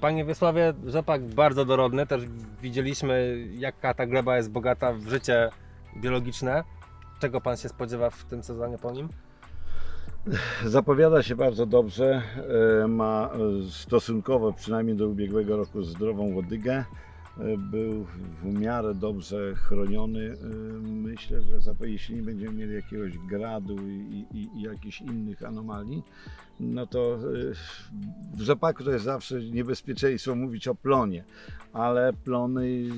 Panie Wiesławie, rzepak bardzo dorodny. Też widzieliśmy, jaka ta gleba jest bogata w życie biologiczne. Czego Pan się spodziewa w tym sezonie po nim? Zapowiada się bardzo dobrze. e, Ma e, stosunkowo, przynajmniej do ubiegłego roku, zdrową łodygę. E, Był w miarę dobrze chroniony. E, Myślę, że jeśli nie będziemy mieli jakiegoś gradu i, i, i jakichś innych anomalii, no to e, w rzepaku to jest zawsze niebezpieczeństwo mówić o plonie, ale plony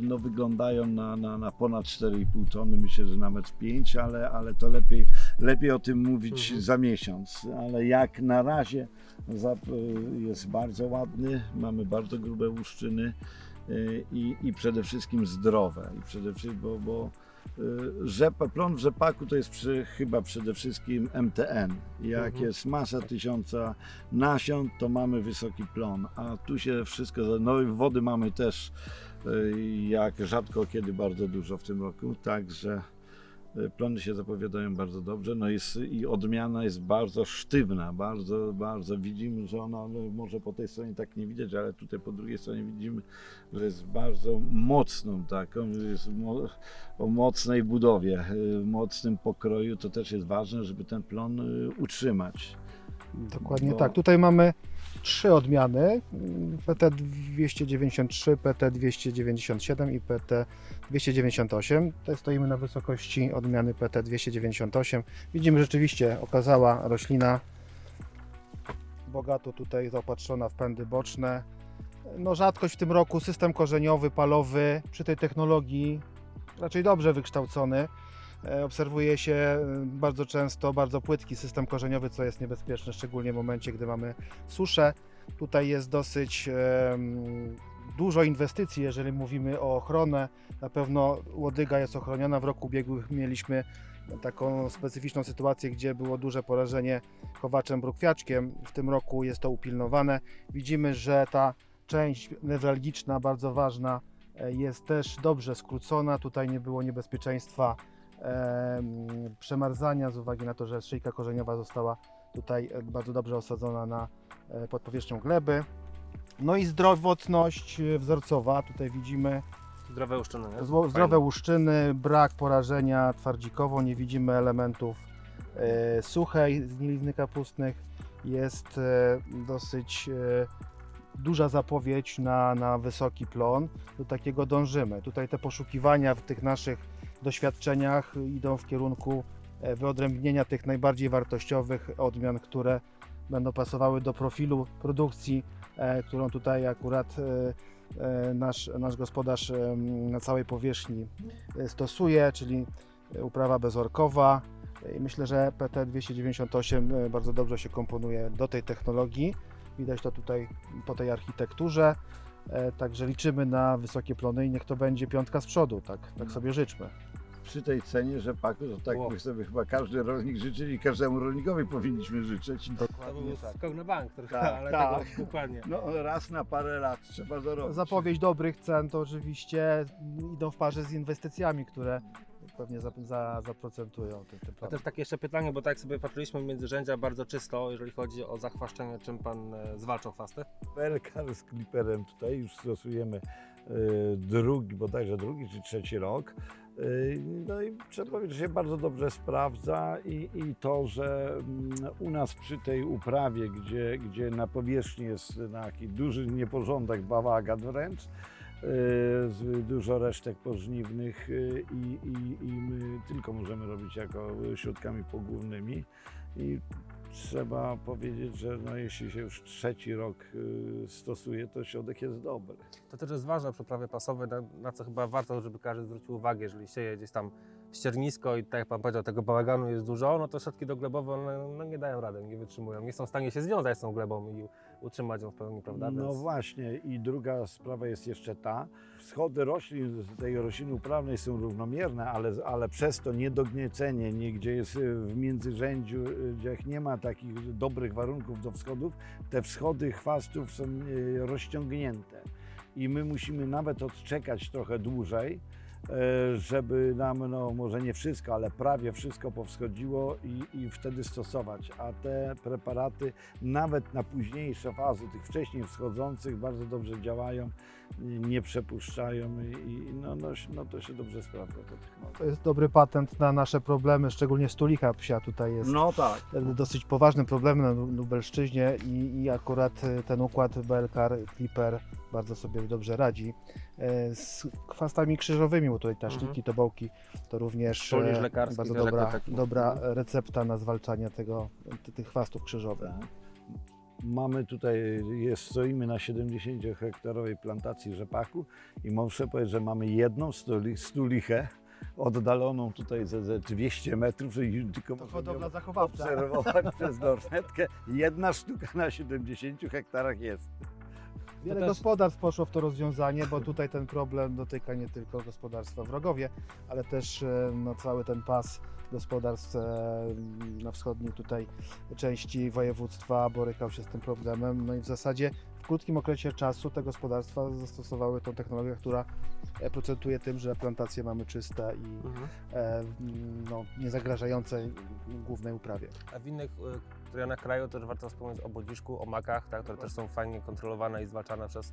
no, wyglądają na, na, na ponad 4,5 tony, myślę, że nawet 5, ale, ale to lepiej, lepiej o tym mówić Mhm. za miesiąc. Ale jak na razie jest bardzo ładny, mamy bardzo grube łuszczyny y, i, i przede wszystkim zdrowe. I przede wszystkim, bo, bo y, rzepa, plon w rzepaku to jest przy, chyba przede wszystkim MTN. Jak Mhm. jest masa tysiąca nasion, to mamy wysoki plon, a tu się wszystko, no i wody mamy też y, jak rzadko kiedy bardzo dużo w tym roku, także y, plony się zapowiadają bardzo dobrze, no jest, i odmiana jest bardzo sztywna, bardzo, bardzo widzimy, że ona, no może po tej stronie tak nie widać, ale tutaj po drugiej stronie widzimy, że jest bardzo mocną taką, jest mo, o mocnej budowie, y, mocnym pokroju, to też jest ważne, żeby ten plon y, utrzymać. Dokładnie Bo- tak. Tutaj mamy trzy odmiany: PT 293, PT 297 i PT 298. Tutaj stoimy na wysokości odmiany PT 298. Widzimy rzeczywiście okazała roślina, bogato tutaj zaopatrzona w pędy boczne. No rzadkość w tym roku, system korzeniowy, palowy, przy tej technologii raczej dobrze wykształcony. E, Obserwuje się e, bardzo często bardzo płytki system korzeniowy, co jest niebezpieczne, szczególnie w momencie, gdy mamy suszę. Tutaj jest dosyć dużo inwestycji, jeżeli mówimy o ochronę. Na pewno łodyga jest ochroniona. W roku ubiegłym mieliśmy taką specyficzną sytuację, gdzie było duże porażenie chowaczem brukwiaczkiem. W tym roku jest to upilnowane. Widzimy, że ta część newralgiczna, bardzo ważna, e, jest też dobrze skrócona. Tutaj nie było niebezpieczeństwa przemarzania z uwagi na to, że szyjka korzeniowa została tutaj e, bardzo dobrze osadzona na, e, pod powierzchnią gleby. No i zdrowotność e, wzorcowa. Tutaj widzimy Zdrowe uszczyny, nie? zdrowe łuszczyny, brak porażenia twardzikowo, nie widzimy elementów e, suchej zgnilizny kapustnych. Jest e, dosyć e, duża zapowiedź na, na wysoki plon. Do takiego dążymy. Tutaj te poszukiwania w tych naszych doświadczeniach idą w kierunku e, wyodrębnienia tych najbardziej wartościowych odmian, które będą pasowały do profilu produkcji, e, którą tutaj akurat e, nasz, nasz gospodarz na całej powierzchni stosuje, czyli uprawa bezorkowa. I myślę, że PT 298 e, bardzo dobrze się komponuje do tej technologii. Widać to tutaj po tej architekturze. Także liczymy na wysokie plony i niech to będzie piątka z przodu, tak, tak sobie życzmy. Przy tej cenie rzepaku, to tak my sobie chyba każdy rolnik życzyli, każdemu rolnikowi powinniśmy życzyć. To był skok na bank, trochę, Tak, ale tak. tego dokładnie. No raz na parę lat trzeba dorobić. Zapowiedź dobrych cen to oczywiście idą w parze z inwestycjami, które pewnie za, za, zaprocentują tym, tym A też takie jeszcze pytanie, bo tak sobie patrzyliśmy między rzędzia bardzo czysto, jeżeli chodzi o zachwaszczenie, czym Pan e, zwalczał fasty? Pelkar z kliperem tutaj już stosujemy y, drugi, bodajże drugi czy trzeci rok. Y, No i trzeba powiedzieć, że się bardzo dobrze sprawdza i, i to, że mm, u nas przy tej uprawie, gdzie, gdzie na powierzchni jest taki duży nieporządek, bałagan wręcz, y, dużo resztek pożniwnych y, i, i, i my tylko możemy robić jako środkami pogłównymi. I trzeba powiedzieć, że no, jeśli się już trzeci rok y, stosuje, to środek jest dobry. To też jest ważne przy uprawie pasowej, na, na co chyba warto, żeby każdy zwrócił uwagę, jeżeli sieje gdzieś tam ściernisko i tak jak Pan powiedział, tego bałaganu jest dużo, no to środki doglebowe one, no, nie dają rady, nie wytrzymują, nie są w stanie się związać z tą glebą i utrzymać ją w pełni, prawda? No Więc- właśnie i druga sprawa jest jeszcze ta, wschody roślin tej rośliny uprawnej są równomierne, ale, ale przez to niedogniecenie, nie, gdzie jest y, w międzyrzędziu, y, gdzie nie ma takich dobrych warunków do wschodów, te wschody chwastów są y, rozciągnięte i my musimy nawet odczekać trochę dłużej, żeby nam, no może nie wszystko, ale prawie wszystko powschodziło i, i wtedy stosować. A te preparaty nawet na późniejsze fazy, tych wcześniej wschodzących, bardzo dobrze działają, nie przepuszczają i, i no, no, no to się dobrze sprawdza. To jest dobry patent na nasze problemy, szczególnie stulicha psia tutaj jest. No tak. dosyć poważnym problemem na Lubelszczyźnie i, i akurat e, ten układ BLKR Clipper bardzo sobie dobrze radzi. E, Z chwastami krzyżowymi, bo tutaj taszniki, Mhm. tobołki, to również Tulisz e, lekarski, bardzo dobra, dobra recepta na zwalczanie tego, ty- tych chwastów krzyżowych. Mamy tutaj, jest, stoimy na 70 hektarowej plantacji rzepaku i muszę powiedzieć, że mamy jedną stuli, stulichę oddaloną tutaj ze, ze 200 metrów i tylko To zachowawcza. obserwować przez lornetkę. Jedna sztuka na 70 hektarach jest. Wiele też- gospodarstw poszło w to rozwiązanie, bo tutaj ten problem dotyka nie tylko gospodarstwa w Rogowie, ale też e, no, cały ten pas gospodarstw e, na wschodniej tutaj części województwa borykał się z tym problemem. No i w zasadzie w krótkim okresie czasu te gospodarstwa zastosowały tą technologię, która e, procentuje tym, że plantacje mamy czyste i Mhm. e, no, nie zagrażające głównej uprawie. A w innych y, rejonach kraju też warto wspomnieć o bodziszku, o makach, tak, które też są fajnie kontrolowane i zwalczane przez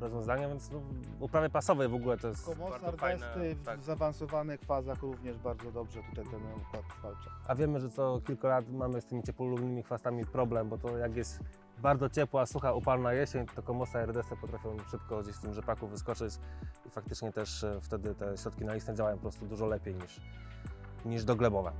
rozwiązania, więc no, w uprawie pasowej w ogóle to jest bardzo fajne. Ardesty w Tak. zaawansowanych fazach również bardzo dobrze tutaj ten układ zwalcza. A wiemy, że co kilka lat mamy z tymi ciepłolubnymi chwastami problem, bo to jak jest bardzo ciepła, sucha, upalna jesień, to komosa i RDS potrafią szybko gdzieś w tym rzepaku wyskoczyć i faktycznie też e, wtedy te środki nalistne działają po prostu dużo lepiej niż, niż doglebowe.